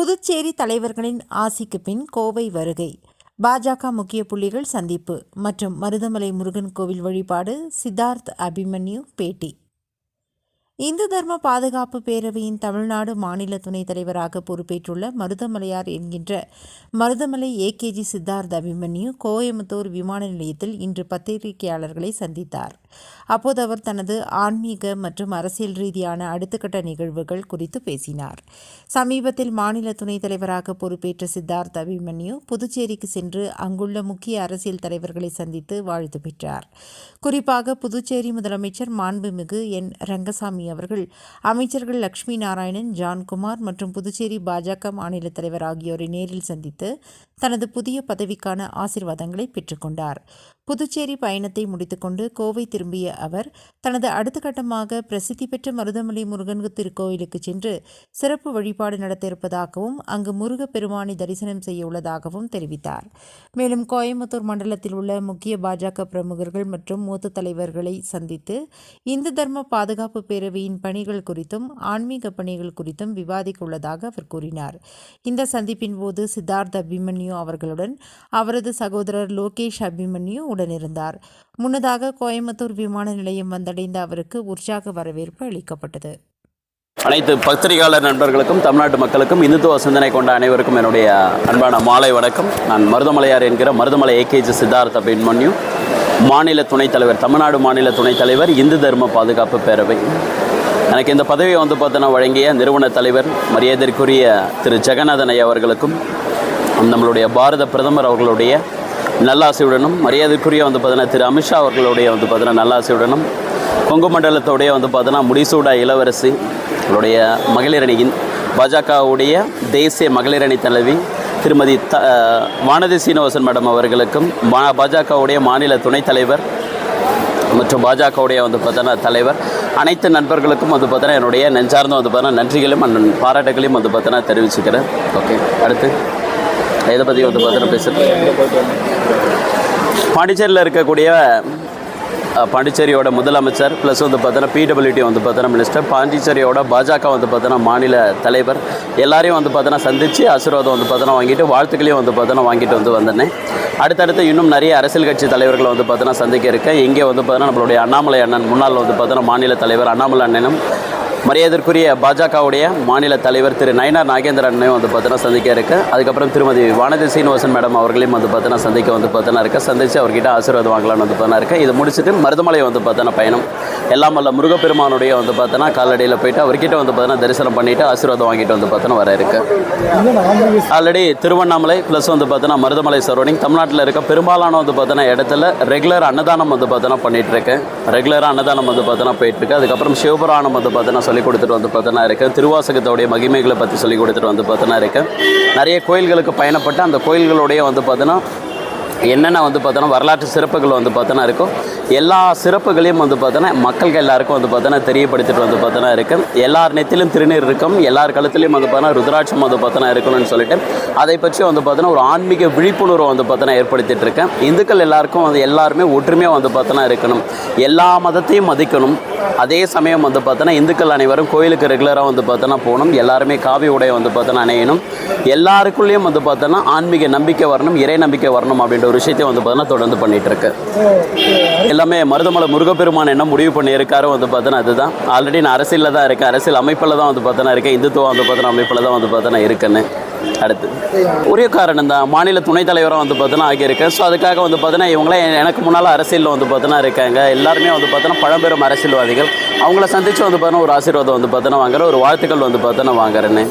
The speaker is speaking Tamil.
புதுச்சேரி தலைவர்களின் ஆசிக்கு பின் கோவை வருகை. பாஜக முக்கிய புள்ளிகள் சந்திப்பு மற்றும் மருதமலை முருகன் கோவில் வழிபாடு சித்தார்த் அபிமன்யு பேட்டி. இந்து தர்ம பாதுகாப்பு பேரவையின் தமிழ்நாடு மாநில துணைத் தலைவராக பொறுப்பேற்றுள்ள மருதமலையார் என்கின்ற Marudhamalai A K G Siddharth Abhimanyu Coimbatore விமான நிலையத்தில் இன்று பத்திரிகையாளர்களை சந்தித்தார். அப்போது அவர் தனது ஆன்மீக மற்றும் அரசியல் ரீதியான அடுத்த கட்ட நிகழ்வுகள் குறித்து பேசினார். சமீபத்தில் மாநில துணைத் தலைவராக பொறுப்பேற்ற சித்தார்த் அபிமன்யு புதுச்சேரிக்கு சென்று அங்குள்ள முக்கிய அரசியல் தலைவர்களை சந்தித்து வாழ்த்து பெற்றார். குறிப்பாக புதுச்சேரி முதலமைச்சர் மாண்புமிகு என் ரங்கசாமி அவர்கள் அமைச்சர்கள் லட்சுமி நாராயணன் ஜான்குமார் மற்றும் புதுச்சேரி பாஜக மாநில தலைவர் ஆகியோரை நேரில் சந்தித்து தனது புதிய பதவிக்கான ஆசிர்வாதங்களை பெற்றுக்கொண்டார் புதுச்சேரி பயணத்தை முடித்துக்கொண்டு கோவை திரும்பிய அவர் தனது அடுத்த கட்டமாக பிரசித்தி பெற்ற மருதமலை முருகன் திருக்கோயிலுக்கு சென்று சிறப்பு வழிபாடு நடத்த இருப்பதாகவும் அங்கு முருகப்பெருமானை தரிசனம் செய்ய உள்ளதாகவும் தெரிவித்தார். மேலும் கோயம்புத்தூர் மண்டலத்தில் உள்ள முக்கிய பாஜக பிரமுகர்கள் மற்றும் மூத்த தலைவர்களை சந்தித்து இந்து தர்ம பாதுகாப்பு பேரவை பேரவையின் பணிகள் குறித்தும் ஆன்மீக பணிகள் குறித்தும் விவாதிக்க உள்ளதாக அவர் கூறினார். இந்த சந்திப்பின் போது சித்தார்த் அபிமன்யு அவர்களுடன் அவரது சகோதரர் லோகேஷ் அபிமன்யு உடனிருந்தார். முன்னதாக கோயம்புத்தூர் விமான நிலையம் வந்தடைந்த அவருக்கு உற்சாக வரவேற்பு அளிக்கப்பட்டது. அனைத்து பத்திரிகையாளர் நண்பர்களுக்கும் தமிழ்நாட்டு மக்களுக்கும் இந்துத்துவ சிந்தனை கொண்ட அனைவருக்கும் என்னுடைய அன்பான மாலை வணக்கம். நான் மருதமலையார் என்கிற மருதமலை ஏகேஜி சித்தார்த்த அபிமன்யு மாநில துணைத் தலைவர் தமிழ்நாடு மாநில துணைத் தலைவர் இந்து தர்ம பாதுகாப்பு பேரவை. எனக்கு இந்த பதவியை வந்து பார்த்தோன்னா வழங்கிய நிறுவன தலைவர் மரியாதைக்குரிய திரு. ஜெகநாதன் ஐயா அவர்களுக்கும் நம்மளுடைய பாரத பிரதமர் அவர்களுடைய நல்லாசையுடனும் மரியாதைக்குரிய வந்து பார்த்தீங்கன்னா திரு. அமித்ஷா அவர்களுடைய வந்து பார்த்தீங்கன்னா நல்லாசையுடனும் கொங்கு மண்டலத்தோடைய வந்து பார்த்தோன்னா முடிசூடா இளவரசி அவருடைய மகளிரணியின் பாஜகவுடைய தேசிய மகளிரணி தலைவி திருமதி த வானதி சீனிவாசன் மேடம் அவர்களுக்கும் பாஜகவுடைய மாநில துணைத் தலைவர் மற்றும் பாஜகவுடைய வந்து பார்த்தோன்னா தலைவர் அனைத்து நண்பர்களுக்கும் வந்து பார்த்தோன்னா என்னுடைய நெஞ்சார்ந்த வந்து பார்த்தோன்னா நன்றிகளையும் பாராட்டுகளையும் வந்து பார்த்தோன்னா தெரிவிச்சுக்கிறேன். ஓகே அடுத்து இதை பற்றி வந்து பார்த்தோன்னா பேசுகிறேன் பாண்டிச்சேரியில் இருக்கக்கூடிய பாண்டிச்சேரியோட முதலமைச்சர் ப்ளஸ் வந்து பார்த்தோன்னா பிடபிள்யூடி வந்து பார்த்தோன்னா மினிஸ்டர் பாண்டிச்சேரியோட பாஜக வந்து பார்த்தோன்னா மாநில தலைவர். எல்லாரையும் வந்து பார்த்தோன்னா சந்தித்து ஆசீர்வாதம் வந்து பார்த்தோன்னா வாங்கிட்டு வாழ்த்துக்களையும் வந்து பார்த்தோன்னா வாங்கிட்டு வந்து வந்தேன். அடுத்தடுத்து இன்னும் நிறைய அரசியல் கட்சி தலைவர்களை வந்து பார்த்தோன்னா சந்திக்க இருக்கேன். இங்கே வந்து பார்த்தோன்னா நம்மளுடைய அண்ணாமலை அண்ணன் முன்னாள் வந்து பார்த்தோன்னா மாநில தலைவர் அண்ணாமலை அண்ணனும் மரியாதைக்குரிய பாஜகவுடைய மாநில தலைவர் திரு நயனார் நாகேந்திரன் வந்து பார்த்தோன்னா சந்திக்க இருக்கு. அதுக்கப்புறம் திருமதி வானதி சீனிவாசன் மேடம் அவர்களையும் வந்து பார்த்தோன்னா சந்திக்க வந்து பார்த்தோன்னா இருக்க. சந்தித்து அவர்கிட்ட ஆசீர்வாதம் வாங்கலாம்னு வந்து பார்த்தோன்னா இருக்கேன் இதை முடிச்சுட்டு மருதமலை வந்து பார்த்தோன்னா பயணம். எல்லாம் வல்ல முருகப்பெருமானுடைய வந்து பார்த்தோன்னா காலடியில் போயிட்டு அவர்கிட்ட வந்து பார்த்தோன்னா தரிசனம் பண்ணிட்டு ஆசீர்வாதம் வாங்கிட்டு வந்து பார்த்தோன்னா வர இருக்கு ஆல்ரெடி திருவண்ணாமலை ப்ளஸ் வந்து பார்த்தோன்னா மருதமலை சரௌண்டிங் தமிழ்நாட்டில் இருக்க பெரும்பாலான வந்து பார்த்தோன்னா இடத்துல ரெகுலர் அன்னதானம் வந்து பார்த்தோன்னா பண்ணிகிட்ருக்கேன் ரெகுலராக அன்னதானம் வந்து பார்த்தோன்னா போயிட்டுருக்கு அதுக்கப்புறம் சிவபுராணம் வந்து பார்த்தோன்னா சொல்லி கொடுத்துட்டு வந்து பார்த்தோன்னா இருக்கேன் திருவாசகத்தோடைய மகிமைகளை பற்றி சொல்லி கொடுத்துட்டு வந்து பார்த்தோன்னா இருக்கேன் நிறைய கோயில்களுக்கு பயணப்பட்டு அந்த கோயில்களுடைய வந்து பார்த்தோன்னா என்னென்ன வந்து பார்த்தோன்னா வரலாற்று சிறப்புகள் வந்து பார்த்தோன்னா இருக்கும் எல்லா சிறப்புகளையும் வந்து பார்த்தோன்னா மக்கள் எல்லாருக்கும் வந்து பார்த்தோன்னா தெரியப்படுத்திட்டு வந்து பார்த்தோன்னா இருக்கும் எல்லார் நெத்திலும் திருநீர் இருக்கும் எல்லார் கழுத்துலையும் வந்து பார்த்தோன்னா ருத்ராட்சம் வந்து பார்த்தோன்னா இருக்கணும்னு சொல்லிட்டு அதை பற்றி வந்து பார்த்தோன்னா ஒரு ஆன்மீக விழிப்புணர்வை வந்து பார்த்தோன்னா ஏற்படுத்திட்டு இருக்கேன் இந்துக்கள் எல்லாருக்கும் வந்து எல்லாருமே ஒற்றுமையாக வந்து பார்த்தோன்னா இருக்கணும் எல்லா மதத்தையும் மதிக்கணும் அதே சமயம் வந்து பார்த்தோன்னா இந்துக்கள் அனைவரும் கோயிலுக்கு ரெகுலராக வந்து பார்த்தோன்னா போகணும் எல்லாருமே காவி உடைய வந்து பார்த்தோன்னா அணையணும் எல்லாருக்குள்ளேயும் வந்து பார்த்தோன்னா ஆன்மீக நம்பிக்கை வரணும் இறை நம்பிக்கை வரணும் அப்படின்ற ஒரு விஷயத்தை வந்து பார்த்தோன்னா தொடர்ந்து பண்ணிகிட்ருக்கு எல்லாமே மருதமலை முருகப்பெருமான் என்ன முடிவு பண்ணியிருக்காரோ வந்து பார்த்தோன்னா அதுதான் ஆல்ரெடி நான் அரசியலில் தான் இருக்கேன் அரசியல் அமைப்பில் தான் வந்து பார்த்தோன்னா இருக்கேன் இந்துத்துவம் வந்து பார்த்தோன்னா அமைப்பில் தான் வந்து பார்த்தோன்னா இருக்குன்னு அடுத்து ஒரே காரணம் தான் மாநில துணைத் தலைவராக வந்து பார்த்தோன்னா ஆகியிருக்கேன் ஸோ அதுக்காக வந்து பார்த்தோன்னா இவங்களே எனக்கு முன்னால் அரசியலில் வந்து பார்த்தோன்னா இருக்காங்க எல்லாருமே வந்து பார்த்தோன்னா பழம்பெரும் அரசியல்வாதிகள் அவங்கள சந்தித்து வந்து பார்த்தோன்னா ஒரு ஆசீர்வாதம் வந்து பார்த்தோன்னா வாங்குறேன் ஒரு வாழ்த்துக்கள் வந்து பார்த்தோன்னா வாங்குறேன்னு